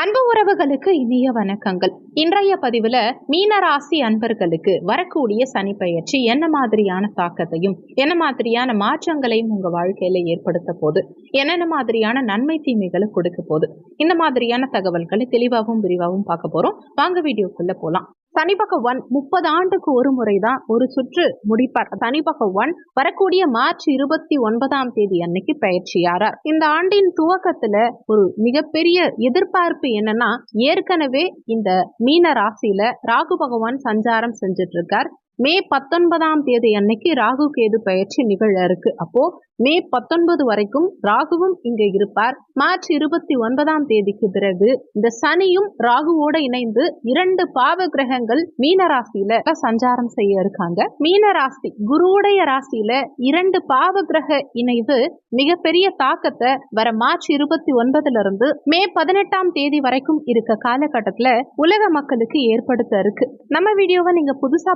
அன்பு உறவுகளுக்கு இனிய வணக்கங்கள். இன்றைய பதிவுல மீனராசி அன்பர்களுக்கு வரக்கூடிய சனி பயிற்சி என்ன மாதிரியான தாக்கத்தையும் என்ன மாதிரியான மாற்றங்களையும் உங்க வாழ்க்கையில ஏற்படுத்த போது என்னென்ன மாதிரியான நன்மை தீமைகளை கொடுக்க போது இந்த மாதிரியான தகவல்களை தெளிவாகவும் விரிவாகவும் பார்க்க போறோம். வாங்க வீடியோக்குள்ள போலாம். சனி பகவான் முப்பது ஆண்டுக்கு ஒரு முறைதான் ஒரு சுற்று முடிப்பார். சனி பகவான் வரக்கூடிய மார்ச் இருபத்தி ஒன்பதாம் தேதி அன்னைக்கு பயிற்சியாரார். இந்த ஆண்டின் துவக்கத்துல ஒரு மிகப்பெரிய எதிர்பார்ப்பு என்னன்னா ஏற்கனவே இந்த மீன ராசியில ராகு பகவான் சஞ்சாரம் செஞ்சுட்டு இருக்கார் மே பத்தொன்பதாம் தேதி அன்னைக்கு ராகு கேது பயிற்சி நிகழ இருக்கு. அப்போ மே பத்தொன்பது வரைக்கும் ராகுவும் இங்க இருப்பார். மார்ச் இருபத்தி ஒன்பதாம் தேதிக்கு பிறகு இந்த சனியும் ராகுவோட இணைந்து இரண்டு பாவ கிரகங்கள் மீன ராசியில சஞ்சாரம் செய்ய இருக்காங்க. மீன ராசி குருவுடைய ராசியில இரண்டு பாவ கிரக இணைவு மிகப்பெரிய தாக்கத்தை வர மார்ச் இருபத்தி ஒன்பதுல இருந்து மே பதினெட்டாம் தேதி வரைக்கும் இருக்க காலகட்டத்துல உலக மக்களுக்கு ஏற்படுத்த இருக்கு. நம்ம வீடியோவை நீங்க புதுசா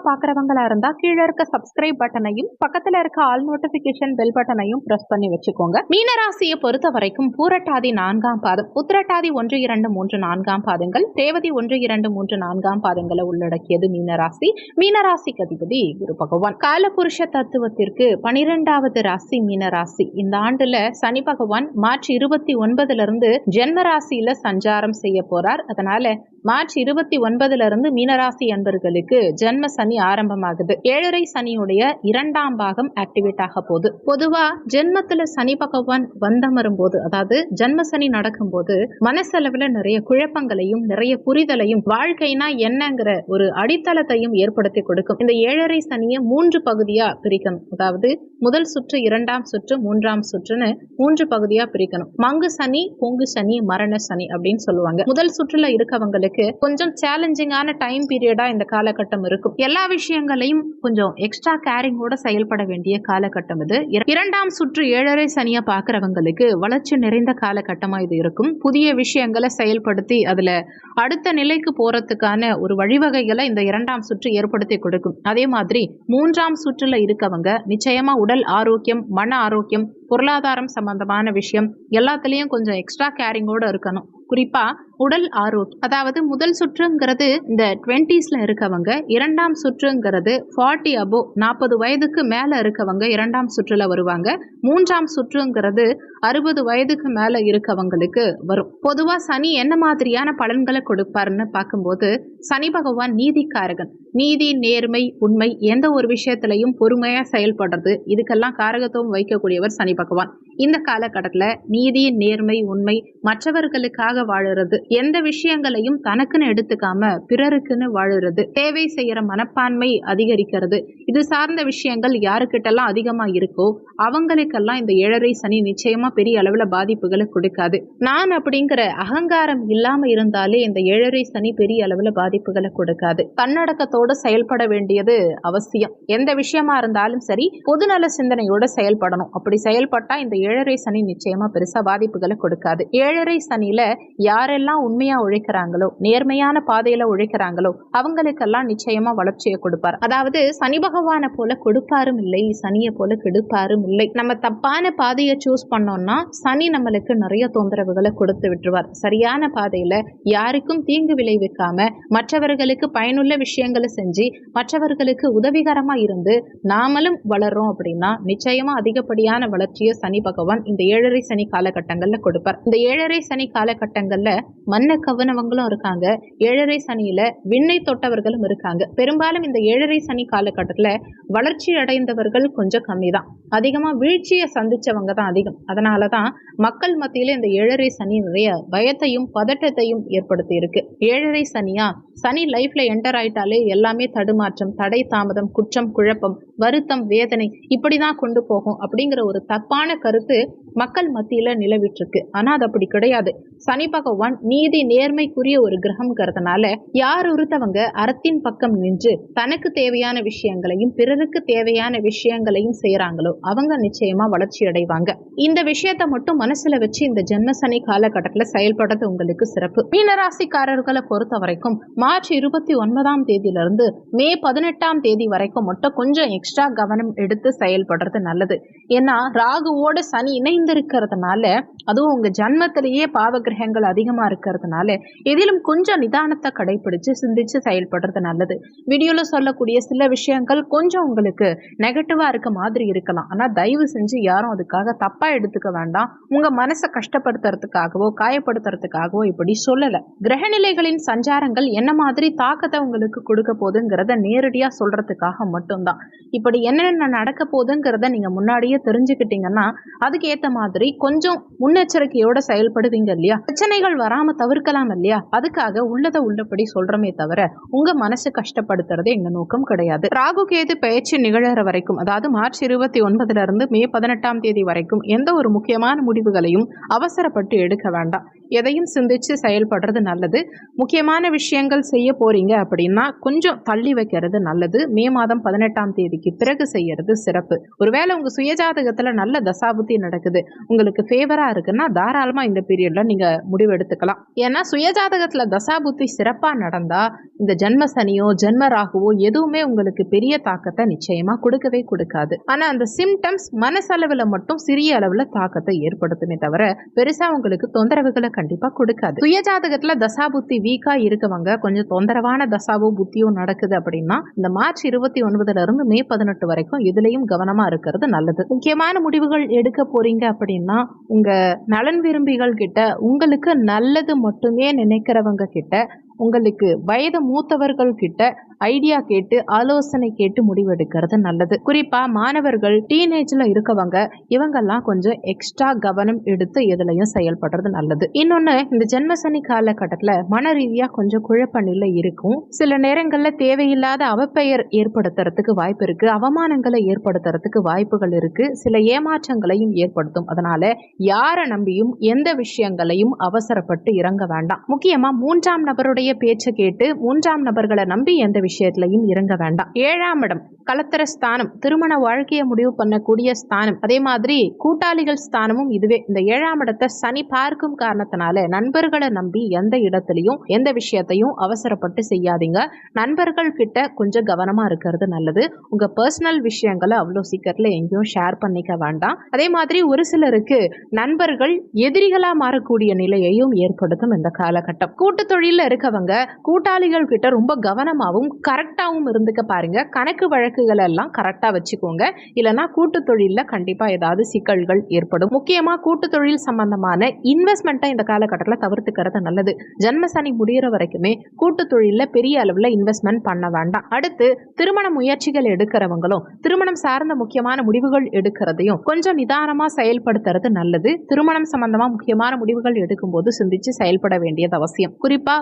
பாக்குறவங்களா இருந்தா கீழே இருக்க சப்ஸ்கிரைப் பட்டனையும் பக்கத்துல இருக்க ஆல் நோட்டிபிகேஷன் பெல் பட்டனையும் பிரஸ் பண்ணி வச்சுக்கோங்க. மீனராசியை பொறுத்த வரைக்கும் பூரட்டாதி நான்காம் பாதம் உத்திரட்டாதி ஒன்று இரண்டு மூன்று நான்காம் பாதங்கள் தேவதி ஒன்று இரண்டு மூன்று நான்காம் பாதங்களை உள்ளடக்கியது மீனராசி. மீனராசிக்கு அதிபதி குரு பகவான். காலபுருஷ தத்துவத்திற்கு பனிரெண்டாவது ராசி மீனராசி. இந்த ஆண்டுல சனி பகவான் மார்ச் இருபத்தி ஒன்பதுல இருந்து ஜென்ம ராசியில சஞ்சாரம் செய்ய போறார். அதனால மார்ச் இருபத்தி ஒன்பதுல இருந்து மீனராசி அன்பர்களுக்கு ஜென்ம சனி ஆரம்பமாகுது. ஏழரை சனியுடைய இரண்டாம் பாகம் ஆக்டிவேட் ஆக போகுது. பொதுவா ஜென்மத்துல சனி பகவான் வந்தமரும் போது அதாவது ஜென்ம சனி நடக்கும்போது மனசளவுல நிறைய குழப்பங்களையும் நிறைய புரிதலையும் வாழ்க்கைனா என்னங்கிற ஒரு அடித்தளத்தையும் ஏற்படுத்தி கொடுக்கும். இந்த ஏழரை சனியை மூன்று பகுதியா பிரிக்கணும். அதாவது முதல் சுற்று இரண்டாம் சுற்று மூன்றாம் சுற்றுன்னு மூன்று பகுதியா பிரிக்கணும். மங்கு சனி பொங்கு சனி மரண சனி அப்படின்னு சொல்லுவாங்க. முதல் சுற்றுல இருக்கவங்களுக்கு கொஞ்சம் சேலஞ்சிங்கான டைம் பீரியடா இந்த காலகட்டம் இருக்கும். எல்லா விஷயங்களையும் கொஞ்சம் எக்ஸ்ட்ரா கேரிங்கோட செயல்பட வேண்டிய காலகட்டம் இது. இரண்டாம் சுற்று ஏழரை சனியா பாக்குறவங்களுக்கு வளர்ச்சி நிறைந்த காலகட்டமா இது இருக்கும். புதிய விஷயங்களை செயல்படுத்தி அதுல அடுத்த நிலைக்கு போறதுக்கான ஒரு வழிவகைகளை இந்த இரண்டாம் சுற்று ஏற்படுத்தி கொடுக்கும். அதே மாதிரி மூன்றாம் சுற்றுல இருக்கவங்க நிச்சயமா உடல் ஆரோக்கியம் மன ஆரோக்கியம் பொருளாதாரம் சம்பந்தமான விஷயம் எல்லாத்துலேயும் கொஞ்சம் எக்ஸ்ட்ரா கேரிங்கோட இருக்கணும். குறிப்பாக உடல் ஆரோக்கியம் அதாவது முதல் சுற்றுங்கிறது இந்த டுவெண்ட்டீஸில் இருக்கவங்க இரண்டாம் சுற்றுங்கிறது ஃபார்ட்டி அபோ நாற்பது வயதுக்கு மேலே இருக்கவங்க இரண்டாம் சுற்றில் வருவாங்க. மூன்றாம் சுற்றுங்கிறது அறுபது வயதுக்கு மேல இருக்கவங்களுக்கு வரும். பொதுவாக சனி என்ன மாதிரியான பலன்களை கொடுப்பாருன்னு பார்க்கும்போது சனி பகவான் நீதிக்காரகன். நீதி நேர்மை உண்மை எந்த ஒரு விஷயத்திலையும் பொறுமையாக செயல்படுறது இதுக்கெல்லாம் காரகத்துவம் வைக்கக்கூடியவர் சனி பகவான். இந்த காலகட்டத்தில் நீதி நேர்மை உண்மை மற்றவர்களுக்காக வாழுறது எந்த விஷயங்களையும் தனக்குன்னு எடுத்துக்காம பிறருக்குன்னு வாழுறது தேவை செய்கிற மனப்பான்மை அதிகரிக்கிறது இது சார்ந்த விஷயங்கள் யாருக்கிட்டெல்லாம் அதிகமாக இருக்கோ அவங்களுக்கெல்லாம் இந்த ஏழரை சனி நிச்சயமாக பெரிய அளவில் பாதிப்புகளை கொடுக்காது. நான் அப்படிங்கிற அகங்காரம் இல்லாம இருந்தாலே இந்த ஏழரை சனி பெரிய அளவில் பாதிப்புகளை கொடுக்காது. தன்னடக்கத்தோட செயல்பட வேண்டியது அவசியம். எந்த விஷயமா இருந்தாலும் சரி பொதுநல சிந்தனையோட செயல்படணும். அப்படி செயல்பட்டா இந்த ஏழரை சனி நிச்சயமா பெருசா பாதிப்புகளை கொடுக்காது. ஏழரை சனியில யாரெல்லாம் உண்மையா உழைக்கிறாங்களோ நேர்மையான பாதையில உழைக்கிறாங்களோ அவங்களுக்கெல்லாம் நிச்சயமா வளர்ச்சியை கொடுப்பார். அதாவது சனி பகவானை போல கொடுப்பாரும் இல்லை சனியை போல கெடுப்பாரும் இல்லை. நம்ம தப்பான பாதையை சூஸ் பண்ணோம் பண்ணோம்னா சனி நம்மளுக்கு நிறைய தொந்தரவுகளை கொடுத்து விட்டுருவார். சரியான பாதையில் யாருக்கும் தீங்கு விளைவிக்காம மற்றவர்களுக்கு பயனுள்ள விஷயங்களை செஞ்சு மற்றவர்களுக்கு உதவிகரமாக இருந்து நாமளும் வளர்றோம் அப்படின்னா நிச்சயமாக அதிகப்படியான வளர்ச்சியை சனி பகவான் இந்த ஏழரை சனி காலகட்டங்களில் கொடுப்பார். இந்த ஏழரை சனி காலகட்டங்களில் மண்ணை கவனவங்களும் இருக்காங்க. ஏழரை சனியில் விண்ணை தொட்டவர்களும் இருக்காங்க. பெரும்பாலும் இந்த ஏழரை சனி காலகட்டத்தில் வளர்ச்சி அடைந்தவர்கள் கொஞ்சம் கம்மி தான் அதிகமாக வீழ்ச்சியை சந்தித்தவங்க தான் அதிகம். அதனால் அதனால தான் மக்கள் மத்தியில இந்த ஏழரை சனி நிறைய பயத்தையும் பதட்டத்தையும் ஏற்படுத்தி இருக்கு ஏழரை சனியா? சனி லைஃப்ல என்டர் ஆயிட்டாலே எல்லாமே தடுமாற்றம் தடை தாமதம் குற்றம் குழப்பம் வருத்தம் வேதனை இப்படிதான் கொண்டு போகும் அப்படிங்கிற ஒரு தப்பான கருத்து மக்கள் மத்தியில நிலவிட்டு இருக்கு ஆனா அது அப்படி கிடையாது. சனி பகவான் நீதி நேர்மைக்குரிய ஒரு கிரகம்ங்கிறதுனால யார் ஒருத்தவங்க அறத்தின் பக்கம் நின்று தனக்கு தேவையான விஷயங்களையும் பிறருக்கு தேவையான விஷயங்களையும் செய்யறாங்களோ அவங்க நிச்சயமா வளர்ச்சி அடைவாங்க இந்த விஷயம் விஷயத்த மட்டும் மனசுல வச்சு இந்த ஜென்ம சனி காலகட்டத்தில் செயல்படுறது உங்களுக்கு சிறப்பு. மீனராசிக்காரர்களை பொறுத்த வரைக்கும் மார்ச் இருபத்தி ஒன்பதாம் தேதியிலிருந்து மே பதினெட்டாம் தேதி வரைக்கும் மட்டும் கொஞ்சம் எக்ஸ்ட்ரா கவனம் எடுத்து செயல்படுறது நல்லது. ஏன்னா ராகுவோட சனி இணைந்து இருக்கிறதுனால அதுவும் உங்க ஜன்மத்திலேயே பாவ கிரகங்கள் அதிகமா இருக்கிறதுனால எதிலும் கொஞ்சம் நிதானத்தை கடைபிடிச்சு சிந்திச்சு செயல்படுறது நல்லது. வீடியோல சொல்லக்கூடிய சில விஷயங்கள் கொஞ்சம் உங்களுக்கு நெகட்டிவா இருக்க மாதிரி இருக்கலாம். ஆனா தயவு செஞ்சு யாரும் அதுக்காக தப்பா எடுத்துக்க வேண்டாம். உங்க மனசை கஷ்டப்படுத்துறதுக்காகவோ காயப்படுத்துறதுக்காகவோ இப்படி சொல்லல. கிரகநிலைகளின் சஞ்சாரங்கள் என்ன மாதிரி தாக்கத்தை உங்களுக்கு கொடுக்க போகுதுங்கிறத நேரடியா சொல்றதுக்காக மட்டும்தான். இப்படி என்னென்ன நடக்க போகுதுங்கிறத நீங்க முன்னாடியே தெரிஞ்சுக்கிட்டீங்கன்னா அதுக்கு ஏத்த மாதிரி கொஞ்சம் முன்னெச்சரிக்கையோட செயல்படுவீங்க இல்லையா? பிரச்சனைகள் வராம தவிர்க்கலாம் இல்லையா? அதுக்காக உள்ளதை உள்ளபடி சொல்றமே தவிர உங்க மனசு கஷ்டப்படுத்துறது எங்க நோக்கம் கிடையாது. ராகு கேது பயிற்சி நிகழற வரைக்கும் அதாவது மார்ச் இருபத்தி ஒன்பதுல இருந்து மே பதினெட்டாம் தேதி வரைக்கும் எந்த ஒரு முக்கியமான முடிவுகளையும் அவசரப்பட்டு எடுக்க வேண்டாம். எதையும் சிந்திச்சு செயல்படுறது நல்லது. முக்கியமான விஷயங்கள் செய்ய போறீங்க அப்படின்னா கொஞ்சம் தள்ளி வைக்கிறது நல்லது. மே மாதம் பதினெட்டாம் தேதிக்கு பிறகு செய்யறது சிறப்பு. ஒருவேளை உங்க சுயஜாதகத்துல நல்ல தசாபுத்தி நடக்குது. உங்களுக்கு ஃபேவரா இருக்குன்னா தாராளமா இந்த பீரியட்ல நீங்க முடிவு எடுத்துக்கலாம். ஏன்னா சுயஜாதகத்துல தசாபுத்தி சிறப்பா நடந்தா இந்த ஜென்ம சனியோ ஜென்ம ராகுவோ எதுவுமே உங்களுக்கு பெரிய தாக்கத்தை நிச்சயமா கொடுக்கவே கொடுக்காது. ஆனா அந்த சிம்டம்ஸ் மனசளவுல மட்டும் சிறிய அளவுல தாக்கத்தை ஏற்படுத்துமே தவிர பெருசா உங்களுக்கு தொந்தரவுகளை கண்டிப்பா கொடுக்காது. சுயஜாதகத்துல தசா புத்தி வீக்கா இருக்கவங்க கொஞ்சம் தொந்தரவான தசாவோ புத்தியோ நடக்குது அப்படின்னா இந்த மார்ச் இருபத்தி ஒன்பதுல இருந்து மே பதினெட்டு வரைக்கும் இதுலயும் கவனமா இருக்கிறது நல்லது. முக்கியமான முடிவுகள் எடுக்க போறீங்க அப்படின்னா உங்க நலன் விரும்பிகள் கிட்ட உங்களுக்கு நல்லது மட்டுமே நினைக்கிறவங்க கிட்ட உங்களுக்கு வயது மூத்தவர்கள் கிட்ட ஐடியா கேட்டு ஆலோசனை கேட்டு முடிவெடுக்கிறது நல்லது. குறிப்பா மாணவர்கள் டீனேஜ்ல இருக்கவங்க இவங்கெல்லாம் கொஞ்சம் எக்ஸ்ட்ரா கவனம் எடுத்து எதுலையும் செயல்படுறது நல்லது. இன்னொன்னு இந்த ஜென்மசனி காலகட்டத்துல மன ரீதியா கொஞ்சம் குழப்ப நிலை இருக்கும். சில நேரங்கள்ல தேவையில்லாத அவப்பெயர் ஏற்படுத்துறதுக்கு வாய்ப்பு இருக்கு. அவமானங்களை ஏற்படுத்துறதுக்கு வாய்ப்புகள் இருக்கு. சில ஏமாற்றங்களையும் ஏற்படுத்தும். அதனால யாரை நம்பியும் எந்த விஷயங்களையும் அவசரப்பட்டு இறங்க வேண்டாம். முக்கியமா மூன்றாம் நபருடைய பேச்சை கேட்டு மூன்றாம் நபர்களை நம்பி எந்த விஷயத்திலையும் இறங்க வேண்டாம். ஏழாம் இடம் கலத்தர ஸ்தானம் திருமண வாழ்க்கையை முடிவு பண்ணக்கூடிய ஸ்தானம். அதே மாதிரி கூட்டாளிகள் ஸ்தானமும் இதுவே. இந்த ஏழாம் இடத்தை சனி பார்க்கும் காரணத்தினால நண்பர்களை நம்பி எந்த இடத்துலையும் எந்த விஷயத்தையும் அவசரப்பட்டு செய்யாதீங்க. நண்பர்கள் கிட்ட கொஞ்சம் கவனமா இருக்கிறது நல்லது. உங்க பர்சனல் விஷயங்களை அவ்வளோ சீக்கிரத்துல எங்கேயும் ஷேர் பண்ணிக்க வேண்டாம். அதே மாதிரி ஒரு சிலருக்கு நண்பர்கள் எதிரிகளா மாறக்கூடிய நிலையையும் ஏற்படுத்தும் இந்த காலகட்டம். கூட்டு தொழில இருக்கவங்க கூட்டாளிகள் கிட்ட ரொம்ப கவனமாகவும் கரெக்டாகவும் இருந்துக்க பாருங்க. கணக்கு வழக்குகள் எல்லாம் கரெக்டா வச்சுக்கோங்க. இல்லைன்னா கூட்டு தொழிலில் கண்டிப்பா ஏதாவது சிக்கல்கள் ஏற்படும். முக்கியமா கூட்டு தொழில் சம்பந்தமான இன்வெஸ்ட்மெண்ட்டை இந்த காலகட்டத்தில் தவிர்த்துக்கிறது நல்லது. ஜென்மசனி முடிகிற வரைக்குமே கூட்டு தொழில பெரிய அளவில் இன்வெஸ்ட்மெண்ட் பண்ண வேண்டாம். அடுத்து திருமண முயற்சிகள் எடுக்கிறவங்களும் திருமணம் சார்ந்த முக்கியமான முடிவுகள் எடுக்கிறதையும் கொஞ்சம் நிதானமா செயல்படுத்துறது நல்லது. திருமணம் சம்பந்தமாக முக்கியமான முடிவுகள் எடுக்கும்போது சிந்திச்சு செயல்பட வேண்டியது அவசியம். குறிப்பா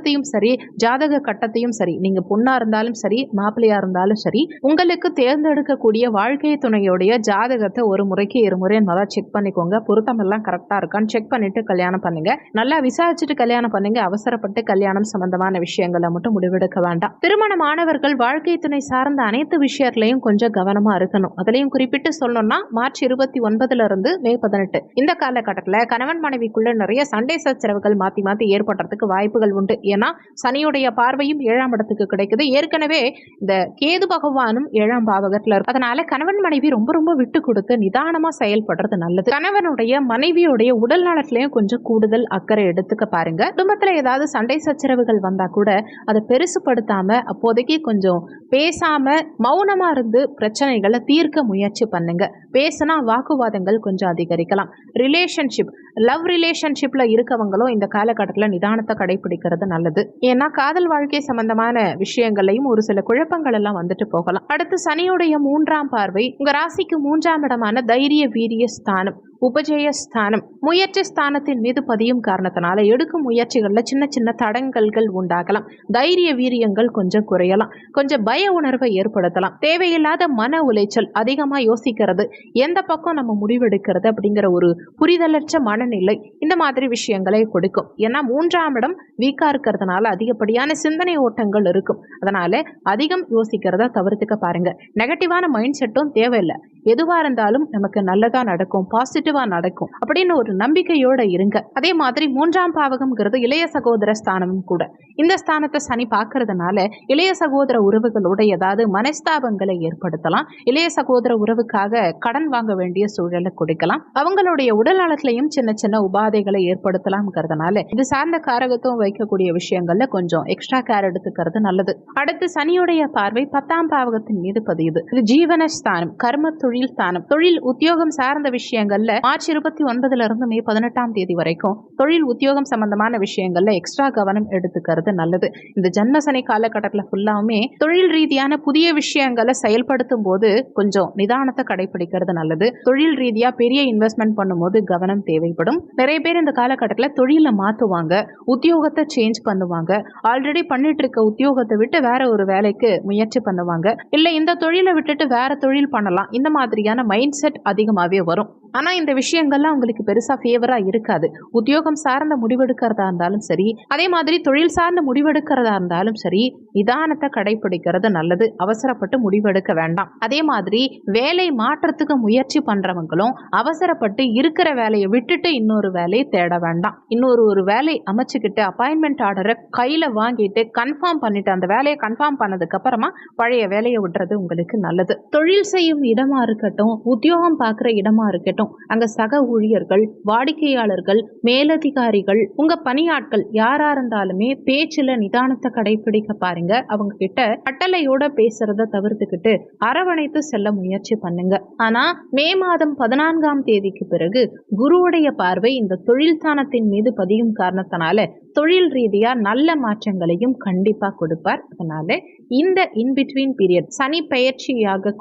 பொருத்தத்தையும் சரி ஜாதக கட்டத்தையும் சரி நீங்க பொண்ணா இருந்தாலும் சரி மாப்பிள்ளையா இருந்தாலும் சரி உங்களுக்கு தேர்ந்தெடுக்கக்கூடிய வாழ்க்கை துணையோடைய ஜாதகத்தை ஒரு முறைக்கு இருமுறை நல்லா செக் பண்ணிக்கோங்க. பொருத்தம் எல்லாம் கரெக்டா இருக்கான்னு செக் பண்ணிட்டு கல்யாணம் பண்ணுங்க. நல்லா விசாரிச்சுட்டு கல்யாணம் பண்ணுங்க. அவசரப்பட்டு கல்யாணம் சம்பந்தமான விஷயங்களை மட்டும் முடிவெடுக்க வேண்டாம். திருமணமானவர்கள் வாழ்க்கை துணை சார்ந்த அனைத்து விஷயத்திலையும் கொஞ்சம் கவனமா இருக்கணும். அதுலயும் குறிப்பிட்டு சொல்லணும்னா மார்ச் இருபத்தி ஒன்பதுல இருந்து மே பதினெட்டு. இந்த காலகட்டத்தில் கணவன் மனைவிக்குள்ள நிறைய சண்டை சச்சரவுகள் மாத்தி மாத்தி ஏற்படுறதுக்கு வாய்ப்புகள் உண்டு. ஏன்னா சனியுடைய பார்வையும் ஏழாம் இடத்துக்கு கிடைக்குது. ஏற்கனவே இந்த கேது பகவானும் ஏழாம் பாவகத்துல இருக்கு அதனால கணவன் மனைவி ரொம்ப ரொம்ப விட்டு கொடுத்து நிதானமா செயல்படுறது நல்லது. கணவனுடைய மனைவியுடைய உடல் நலத்திலையும் கொஞ்சம் கூடுதல் அக்கறை எடுத்துக்க பாருங்க. குடும்பத்துல ஏதாவது சண்டை சச்சரவுகள் வந்தா கூட அதை பெருசுப்படுத்தாம அப்போதைக்கு கொஞ்சம் பேசாம மௌனமா இருந்து பிரச்சனைகளை தீர்க்க முயற்சி பண்ணுங்க. பேசினா வாக்குவாதங்கள் கொஞ்சம் அதிகரிக்கலாம். ரிலேஷன்ஷிப் லவ் ரிலேஷன்ஷிப்ல இருக்கவங்களும் இந்த காலகட்டத்தில் நிதானத்தை கடைபிடிக்கிறது நல்லது. ஏன்னா காதல் வாழ்க்கை சம்பந்தமான விஷயங்களையும் ஒரு சில குழப்பங்கள் எல்லாம் வந்துட்டு போகலாம். அடுத்து சனியுடைய மூன்றாம் பார்வை உங்க ராசிக்கு மூன்றாம் இடமான தைரிய வீரிய ஸ்தானம். உபஜய ஸ்தானம் முயற்சி ஸ்தானத்தின் மீது பதியும் காரணத்தினால எடுக்கும் முயற்சிகளில் சின்ன சின்ன தடங்கல்கள் உண்டாகலாம். தைரிய வீரியங்கள் கொஞ்சம் குறையலாம். கொஞ்சம் பய உணர்வை ஏற்படுத்தலாம். தேவையில்லாத மன உளைச்சல் அதிகமாக யோசிக்கிறது. எந்த பக்கம் நம்ம முடிவெடுக்கிறது அப்படிங்கிற ஒரு புரிதலற்ற மனநிலை இந்த மாதிரி விஷயங்களை கொடுக்கும். ஏன்னா மூன்றாம் இடம் வீக்காக இருக்கிறதுனால அதிகப்படியான சிந்தனை ஓட்டங்கள் இருக்கும். அதனால அதிகம் யோசிக்கிறத தவிர்த்துக்க பாருங்க. நெகட்டிவான மைண்ட் செட்டும் தேவையில்லை. எதுவா இருந்தாலும் நமக்கு நல்லதா நடக்கும் பாசிட்டிவா நடக்கும் அப்படின்னு ஒரு நம்பிக்கையோட இருங்க. அதே மாதிரி மூன்றாம் பாவகம்ங்கிறது இளைய சகோதர ஸ்தானமும் கூட. இந்த ஸ்தானத்தை சனி பார்க்கறதுனால இளைய சகோதர உறவுகளோட ஏதாவது மனஸ்தாபங்களை ஏற்படுத்தலாம். இளைய சகோதர உறவுக்காக கடன் வாங்க வேண்டிய சூழலை கொடுக்கலாம். அவங்களுடைய உடல் நலத்திலையும் சின்ன சின்ன உபாதைகளை ஏற்படுத்தலாம்ங்கிறதுனால இது சார்ந்த காரகத்துவம் வைக்கக்கூடிய விஷயங்கள்ல கொஞ்சம் எக்ஸ்ட்ரா கேர் எடுத்துக்கிறது நல்லது. அடுத்து சனியுடைய பார்வை பத்தாம் பாவகத்தின் மீது பதியுது. இது ஜீவன ஸ்தானம் கர்ம தொழில் ஸ்தானம். தொழில் உத்தியோகம் சார்ந்த விஷயங்கள்ல மார்ச் இருபத்தி ஒன்பதுல இருந்து மே பதினெட்டாம் தேதி வரைக்கும் தொழில் உத்தியோகம் சம்பந்தமான விஷயங்கள்ல எக்ஸ்ட்ரா கவனம் எடுத்துக்கிறது நல்லது. இந்த ஜன்மசனி காலகட்டத்தில் ஃபுல்லாவுமே தொழில் ரீதியான புதிய விஷயங்களை செயல்படுத்தும் போது கொஞ்சம் நிதானத்தை கடைபிடிக்கிறது நல்லது. தொழில் ரீதியா பெரிய இன்வெஸ்ட்மெண்ட் பண்ணும்போது கவனம் தேவைப்படும். நிறைய பேர் இந்த காலகட்டத்தில் தொழிலை மாற்றுவாங்க உத்தியோகத்தை சேஞ்ச் பண்ணுவாங்க. ஆல்ரெடி பண்ணிட்டு இருக்க உத்தியோகத்தை விட்டு வேற ஒரு வேலைக்கு முயற்சி பண்ணுவாங்க. இல்ல இந்த தொழிலை விட்டுட்டு வேற தொழில் பண்ணலாம். இந்த மாதிரியான மைண்ட் செட் அதிகமாகவே வரும். ஆனால் இந்த விஷயங்கள்லாம் உங்களுக்கு பெருசாக ஃபேவராக இருக்காது. உத்தியோகம் சார்ந்த முடிவெடுக்கிறதா இருந்தாலும் சரி அதே மாதிரி தொழில் சார்ந்த முடிவெடுக்கிறதா இருந்தாலும் சரி நிதானத்தை கடைபிடிக்கிறது நல்லது. அவசரப்பட்டு முடிவெடுக்க வேண்டாம். அதே மாதிரி வேலை மாற்றத்துக்கு முயற்சி பண்ணுறவங்களும் அவசரப்பட்டு இருக்கிற வேலையை விட்டுட்டு இன்னொரு வேலையை தேட வேண்டாம். இன்னொரு ஒரு வேலை அமைச்சுக்கிட்டு அப்பாயின்மெண்ட் ஆர்டரை கையில் வாங்கிட்டு கன்ஃபார்ம் பண்ணிட்டு அந்த வேலையை கன்ஃபார்ம் பண்ணதுக்கு அப்புறமா பழைய வேலையை விடுறது உங்களுக்கு நல்லது. தொழில் செய்யும் இடமா இருக்கட்டும் உத்தியோகம் பார்க்குற இடமா இருக்கட்டும் அங்க சக ஊழியர்கள் வாடிக்கையாளர்கள் மேலதிகாரிகள் உங்க பணியாட்கள் யாரா இருந்தாலுமே பேச்சுல நிதானத்தை கடைபிடிக்க பாருங்க. அவங்க கிட்ட கட்டளையோட பேசுறத தவிர்த்துக்கிட்டு அரவணைத்து செல்ல முயற்சி பண்ணுங்க. ஆனா மே மாதம் பதினான்காம் தேதிக்கு பிறகு குருவுடைய பார்வை இந்த தொழில் ஸ்தானத்தின் மீது பதியும் காரணத்தினால தொழில் ரீதியாக நல்ல மாற்றங்களையும் கண்டிப்பாக கொடுப்பார். அதனால் இந்த இன்பிட்வீன் பீரியட் சனி பெயர்ச்சியாக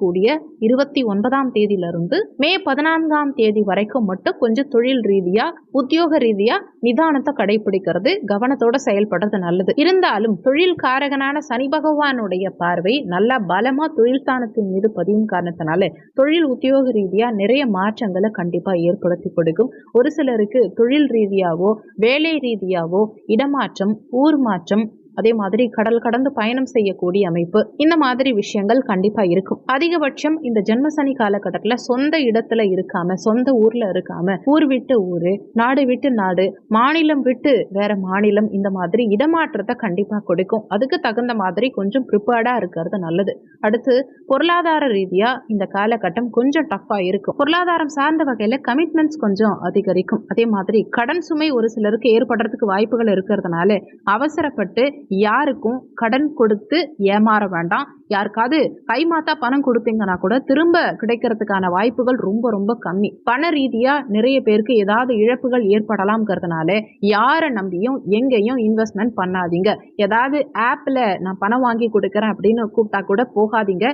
இருபத்தி ஒன்பதாம் தேதியிலிருந்து மே பதினான்காம் தேதி வரைக்கும் மட்டும் கொஞ்சம் தொழில் ரீதியாக உத்தியோக ரீதியாக நிதானத்தை கடைபிடிக்கிறது கவனத்தோட செயல்படுறது நல்லது. இருந்தாலும் தொழில் காரகனான சனி பகவானுடைய பார்வை நல்லா பலமா தொழில் ஸ்தானத்தின் மீது பதியும் காரணத்தினால தொழில் உத்தியோக ரீதியா நிறைய மாற்றங்களை கண்டிப்பா ஏற்படுத்தி கொடுக்கும். ஒரு சிலருக்கு தொழில் ரீதியாவோ வேலை ரீதியாவோ இடமாற்றம் ஊர் மாற்றம் அதே மாதிரி கடல் கடந்து பயணம் செய்யக்கூடிய அமைப்பு. இந்த மாதிரி விஷயங்கள் கண்டிப்பா இருக்கும். அதிகபட்சம் இந்த ஜென்மசனி காலகட்டத்தில் சொந்த இடத்துல இருக்காம சொந்த ஊர்ல இருக்காம ஊர் விட்டு ஊரு நாடு விட்டு நாடு மாநிலம் விட்டு வேற மாநிலம் இந்த மாதிரி இடமாற்றத்தை கண்டிப்பா கொடுக்கும். அதுக்கு தகுந்த மாதிரி கொஞ்சம் ப்ரிப்பேர்டா இருக்கிறது நல்லது. அடுத்து பொருளாதார ரீதியா இந்த காலகட்டம் கொஞ்சம் டஃப்பா இருக்கும். பொருளாதாரம் சார்ந்த வகையில கமிட்மெண்ட்ஸ் கொஞ்சம் அதிகரிக்கும். அதே மாதிரி கடன் சுமை ஒரு சிலருக்கு ஏற்படுறதுக்கு வாய்ப்புகள் இருக்கிறதுனால அவசரப்பட்டு யாருக்கும் கடன் கொடுத்து ஏமாற வேண்டாம். யாருக்காவது கைமாத்தா பணம் கொடுத்தீங்கன்னா கூட திரும்ப கிடைக்கிறதுக்கான வாய்ப்புகள் ரொம்ப ரொம்ப கம்மி. பண ரீதியா நிறைய பேருக்கு ஏதாவது இழப்புகள் ஏற்படலாம்ங்கிறதுனால யாரை நம்பியும் எங்கேயும் இன்வெஸ்ட்மெண்ட் பண்ணாதீங்க. ஏதாவது ஆப்ல நான் பணம் வாங்கி கொடுக்குறேன் அப்படின்னு கூப்பிட்டா கூட போகாதீங்க.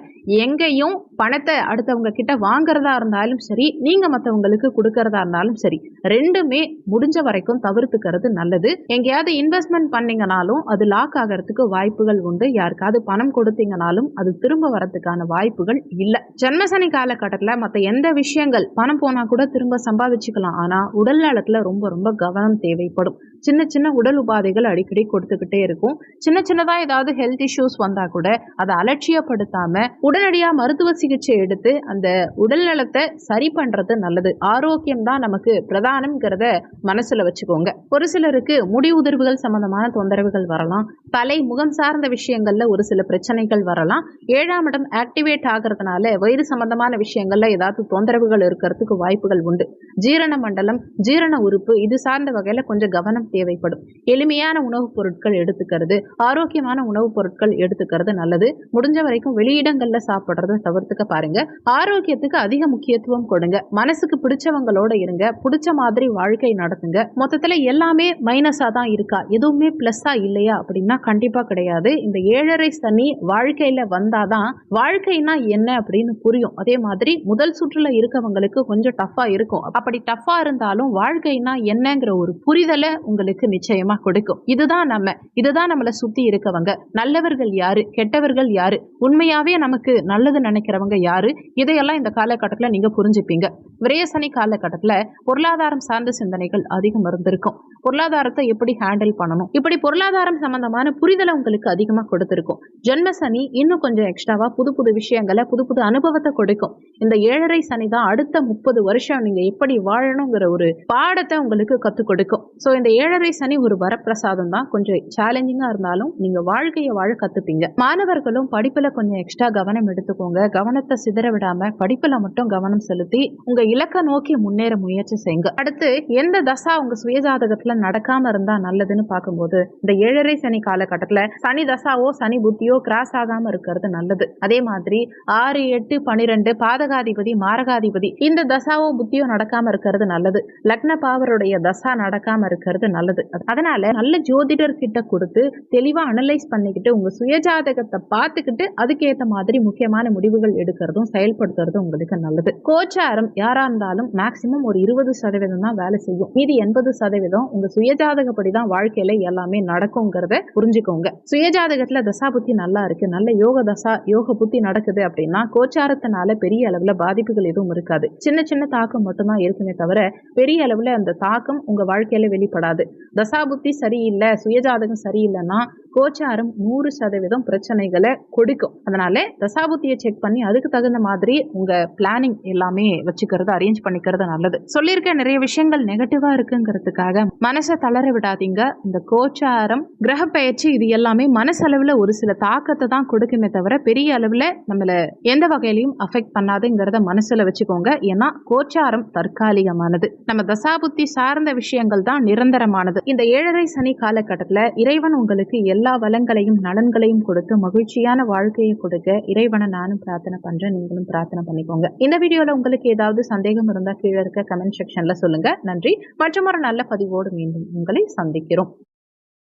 எங்கேயும் பணத்தை அடுத்தவங்க கிட்ட வாங்குறதா இருந்தாலும் சரி நீங்க மற்றவங்களுக்கு கொடுக்கறதா இருந்தாலும் சரி ரெண்டுமே முடிஞ்ச வரைக்கும் தவிர்த்துக்கிறது நல்லது. எங்கேயாவது இன்வெஸ்ட்மெண்ட் பண்ணீங்கனாலும் அது பிளாக் ஆகிறதுக்கு வாய்ப்புகள் உண்டு. யாருக்காவது பணம் கொடுத்தீங்கனாலும் அது திரும்ப வரத்துக்கான வாய்ப்புகள் இல்லை. ஜன்மசனி காலகட்டத்தில் மற்ற எந்த விஷயங்கள் பணம் போனா கூட திரும்ப சம்பாதிச்சுக்கலாம். ஆனா உடல் நலத்துல ரொம்ப ரொம்ப கவனம் தேவைப்படும். சின்ன சின்ன உடல் உபாதைகள் அடிக்கடி கொடுத்துக்கிட்டே இருக்கும். சின்ன சின்னதாக ஏதாவது ஹெல்த் இஷ்யூஸ் வந்தால் கூட அதை அலட்சியப்படுத்தாம உடனடியாக மருத்துவ சிகிச்சை எடுத்து அந்த உடல் நலத்தை சரி பண்ணுறது நல்லது. ஆரோக்கியம் தான் நமக்கு பிரதானம்ங்கிறத மனசில் வச்சுக்கோங்க. ஒரு சிலருக்கு முடி உதிர்வுகள் சம்பந்தமான தொந்தரவுகள் வரலாம். தலை முகம் சார்ந்த விஷயங்களில் ஒரு சில பிரச்சனைகள் வரலாம். ஏழாம் இடம் ஆக்டிவேட் ஆகிறதுனால வயிறு சம்பந்தமான விஷயங்களில் ஏதாவது தொந்தரவுகள் இருக்கிறதுக்கு வாய்ப்புகள் உண்டு. ஜீரண மண்டலம் ஜீரண உறுப்பு இது சார்ந்த வகையில் கொஞ்சம் கவனம் தேவைப்படும். எளிமையான உணவுப் பொருட்கள் எடுத்துக்கிறது. ஆரோக்கியமான உணவுப் பொருட்கள் எடுத்துக்கிறது நல்லது. முடிஞ்ச வரைக்கும் வெளியிடங்கள்ல சாப்பிட்றத தவிர்த்துக்க பாருங்க. ஆரோக்கியத்துக்கு அதிக முக்கியத்துவம் கொடுங்க. மனசுக்கு பிடிச்சவங்களோட இருங்க. பிடிச்ச மாதிரி வாழ்க்கை நடத்துங்க. மொத்தத்துல எல்லாமே மைனஸா தான் இருக்கா? எதுவுமே பிளஸ்ஸா இல்லையா? அப்படின்னா கண்டிப்பா கிடையாது. இந்த ஏழரை சனி வாழ்க்கையில வந்தாதான் வாழ்க்கைனா என்ன அப்படின்னு புரியும். அதே மாதிரி முதல் சுற்றுல இருக்கவங்களுக்கு கொஞ்சம் டஃப்பா இருக்கும். அப்படி டஃப்பா இருந்தாலும் வாழ்க்கைனா என்னங்கிற ஒரு புரிதலை உங்களுக்கு நிச்சயமா கொடுக்கும். இதுதான் நம்ம இதுதான் நம்மளை சுத்தி இருக்கவங்க. நல்லவர்கள் யாரு? கெட்டவர்கள் யாரு? உண்மையாவே நமக்கு நல்லது நினைக்கிறவங்க யாரு? இதையெல்லாம் இந்த காலகட்டத்தில் நீங்க புரிஞ்சுப்பீங்க. விரேசனி காலகட்டத்தில் பொருளாதாரம் சார்ந்த சிந்தனைகள் அதிகம் இருந்திருக்கும். பொருளாதாரத்தை எப்படி ஹேண்டில் பண்ணணும்? இப்படி பொருளாதாரம் சம்பந்தமான புரிதலை உங்களுக்கு அதிகமாக கொடுத்திருக்கும். ஜென்ம சனி இன்னும் கொஞ்சம் எக்ஸ்ட்ராவா புது புது விஷயங்களை புது புது அனுபவத்தை கொடுக்கும். இந்த ஏழரை சனி தான் அடுத்த முப்பது வருஷம் நீங்க எப்படி வாழணுங்கிற ஒரு பாடத்தை உங்களுக்கு கத்துக் கொடுக்கும். ஸோ இந்த ஏழரை ஏழரை சனி ஒரு வரப்பிரசாதம் தான். கொஞ்சம் சேலஞ்சிங்கா இருந்தாலும் நீங்க வாழ்க்கையை வாழ கத்துப்பீங்க. மாணவர்களும் படிப்புல கொஞ்சம் எக்ஸ்ட்ரா கவனம் எடுத்துக்கோங்க. கவனத்தை சிதற விடாம படிப்புல மட்டும் கவனம் செலுத்தி உங்க இலக்கை நோக்கி முன்னேற முயற்சி செய்யுங்க. அடுத்து எந்த தசா உங்க சுயஜாதகத்துல நடக்காம இருந்தா நல்லதுன்னு பார்க்கும்போது இந்த ஏழரை சனி காலகட்டத்துல சனி தசாவோ சனி புத்தியோ கிராஸ் ஆகாம இருக்கிறது நல்லது. அதே மாதிரி ஆறு எட்டு பனிரெண்டு பாதகாதிபதி மாரகாதிபதி இந்த தசாவோ புத்தியோ நடக்காம இருக்கிறது நல்லது. லக்ன பாவருடைய தசா நடக்காம இருக்கிறது நல்லது. அதனால நல்ல ஜோதிடர் கிட்ட கொடுத்து தெளிவா அனலைஸ் பண்ணிக்கிட்டு உங்க சுயஜாதகத்தை பார்த்துக்கிட்டு அதுக்கேத்த மாதிரி முக்கியமான முடிவுகள் எடுக்கிறதும் செயல்படுத்துறதும் உங்களுக்கு நல்லது. கோச்சாரம் யாரா இருந்தாலும் மேக்சிமம் ஒரு இருபது சதவீதம் தான் வேலை செய்யும். மீதி எண்பது சதவீதம் உங்க சுயஜாதகப்படி தான் வாழ்க்கையில எல்லாமே நடக்குங்கிறத புரிஞ்சுக்கோங்க. சுயஜாதகத்துல தசா புத்தி நல்லா இருக்கு. நல்ல யோக தசா யோக புத்தி நடக்குது அப்படின்னா கோச்சாரத்தினால பெரிய அளவுல பாதிப்புகள் எதுவும் இருக்காது. சின்ன சின்ன தாக்கம் மட்டும்தான் இருக்குமே தவிர பெரிய அளவுல அந்த தாக்கம் உங்க வாழ்க்கையில வெளிப்படாது. தசாபுத்தி சரியில்லை சுயஜாதகம் சரியில்லைன்னா கோச்சாரம் நூறு சதவீதம் பிரச்சனைகளை கொடுக்கும். அதனால தசாபுத்தியை செக் பண்ணி அதுக்கு தகுந்த மாதிரி உங்க பிளானிங் எல்லாமே வச்சுக்கிறது அரேஞ்ச் பண்ணிக்கிறது நல்லது. சொல்லியிருக்க நிறைய விஷயங்கள் நெகட்டிவா இருக்குங்கிறதுக்காக மனசை தளர விடாதீங்க. இந்த கோச்சாரம் கிரக பயிற்சி இது எல்லாமே மனசளவுல ஒரு சில தாக்கத்தை தான் கொடுக்குமே தவிர பெரிய அளவுல நம்மள எந்த வகையிலையும் அஃபெக்ட் பண்ணாதுங்கிறத மனசுல வச்சுக்கோங்க. ஏன்னா கோச்சாரம் தற்காலிகமானது. நம்ம தசாபுத்தி சார்ந்த விஷயங்கள் தான் நிரந்தரமானது. இந்த ஏழரை சனி காலகட்டத்துல இறைவன் உங்களுக்கு எல்லா எல்லா வளங்களையும் நலன்களையும் கொடுத்து மகிழ்ச்சியான வாழ்க்கையை கொடுக்க இறைவனை நானும் பிரார்த்தனை பண்றேன். நீங்களும் பிரார்த்தனை பண்ணிக்கோங்க. இந்த வீடியோல உங்களுக்கு ஏதாவது சந்தேகம் இருந்தா கீழே இருக்க கமெண்ட் செக்ஷன்ல சொல்லுங்க. நன்றி. மற்றும் ஒரு நல்ல பதிவோடு மீண்டும் உங்களை சந்திக்கிறோம்.